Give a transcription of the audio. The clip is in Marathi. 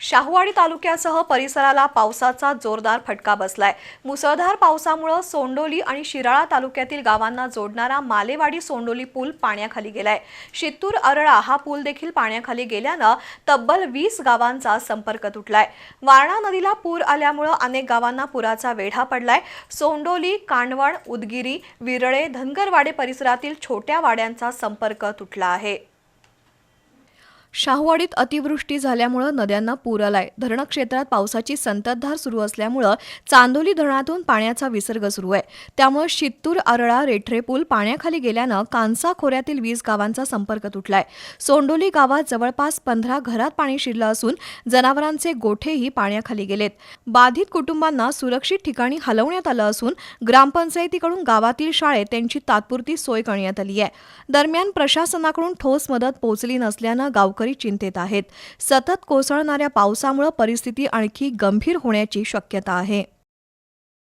शाहूवाडी तालुक्यासह परिसराला पावसाचा जोरदार फटका बसलाय. मुसळधार पावसामुळे सोंडोली आणि शिराळा तालुक्यातील गावांना जोडणारा मालेवाडी सोंडोली पूल पाण्याखाली गेलाय. शित्तूर अरळा हा पूल देखील पाण्याखाली गेल्यानं तब्बल वीस गावांचा संपर्क तुटलाय. वारणा नदीला पूर आल्यामुळं अनेक गावांना पुराचा वेढा पडलाय. सोंडोली कांडवण उदगिरी विरळे धनगरवाडे परिसरातील छोट्या वाड्यांचा संपर्क तुटला आहे. शाहूवाडीत अतिवृष्टी झाल्यामुळं नद्यांना पूर आलाय. धरण क्षेत्रात पावसाची संततधार सुरू असल्यामुळं चांदोली धरणातून पाण्याचा विसर्ग सुरू आहे. त्यामुळं शित्तूर आरळा रेठरे पूल पाण्याखाली गेल्यानं कांसा खोऱ्यातील वीज गावांचा संपर्क तुटलाय. सोंडोली गावात जवळपास पंधरा घरात पाणी शिरलं असून जनावरांचे गोठेही पाण्याखाली गेलेत. बाधित कुटुंबांना सुरक्षित ठिकाणी हलवण्यात आलं असून ग्रामपंचायतीकडून गावातील शाळेत त्यांची तात्पुरती सोय करण्यात आली आहे. दरम्यान प्रशासनाकडून ठोस मदत पोहोचली नसल्यानं गावकरी चिंतेत आहेत. सतत कोसळणाऱ्या पावसामुळे परिस्थिती आणखी गंभीर होण्याची शक्यता आहे.